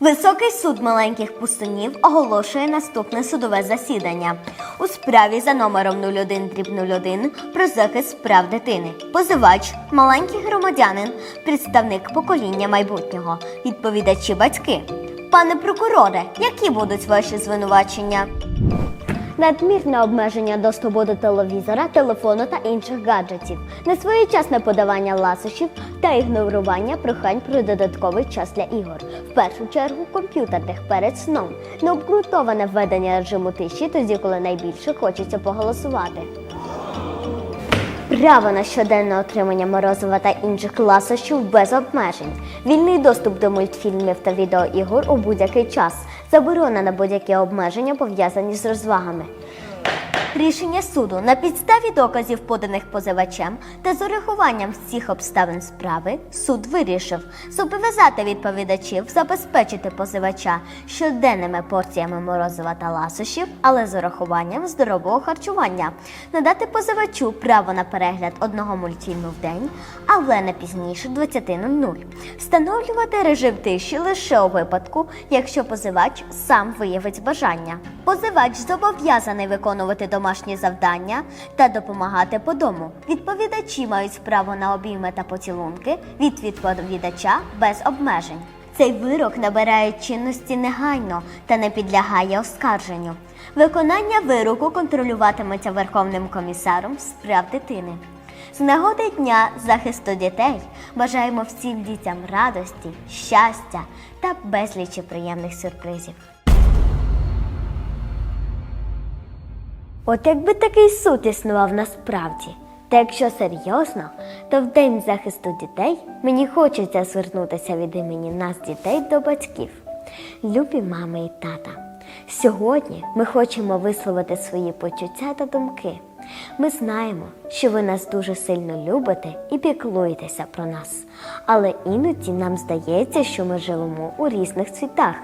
Високий суд маленьких пустунів оголошує наступне судове засідання у справі за номером 01 01 про захист прав дитини. Позивач, маленький громадянин, представник покоління майбутнього, відповідачі батьки. Пане прокуроре, які будуть ваші звинувачення? Надмірне обмеження доступу до телевізора, телефону та інших гаджетів, несвоєчасне подавання ласощів та ігнорування прохань про додатковий час для ігор. В першу чергу комп'ютерних перед сном, необґрунтоване введення режиму тиші тоді, коли найбільше хочеться поголосувати. Право на щоденне отримання морозива та інших ласощів без обмежень, вільний доступ до мультфільмів та відеоігор у будь-який час, заборона на будь-які обмеження пов'язані з розвагами. Рішення суду на підставі доказів, поданих позивачем та з урахуванням всіх обставин справи, суд вирішив зобов'язати відповідачів забезпечити позивача щоденними порціями морозива та ласощів, але з урахуванням здорового харчування, надати позивачу право на перегляд одного мультфільму в день, але не пізніше 20.00. Встановлювати режим тиші лише у випадку, якщо позивач сам виявить бажання. Позивач зобов'язаний виконувати домашні завдання та допомагати по дому. Відповідачі мають право на обійми та поцілунки від відповідача без обмежень. Цей вирок набирає чинності негайно та не підлягає оскарженню. Виконання вироку контролюватиметься Верховним комісаром з прав дитини. З нагоди Дня захисту дітей бажаємо всім дітям радості, щастя та безлічі приємних сюрпризів. От якби такий суд існував насправді. Та якщо серйозно, то в День захисту дітей мені хочеться звернутися від імені нас, дітей, до батьків. Любі мами і тата. Сьогодні ми хочемо висловити свої почуття та думки. Ми знаємо, що ви нас дуже сильно любите і піклуєтеся про нас, але іноді нам здається, що ми живемо у різних світах.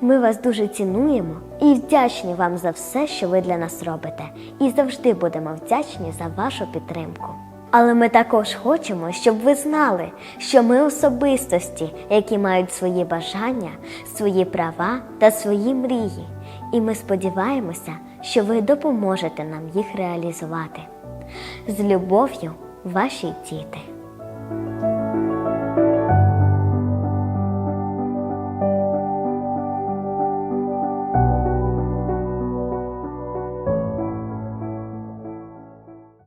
Ми вас дуже цінуємо і вдячні вам за все, що ви для нас робите, і завжди будемо вдячні за вашу підтримку. Але ми також хочемо, щоб ви знали, що ми особистості, які мають свої бажання, свої права та свої мрії. І ми сподіваємося, що ви допоможете нам їх реалізувати. З любов'ю, ваші діти.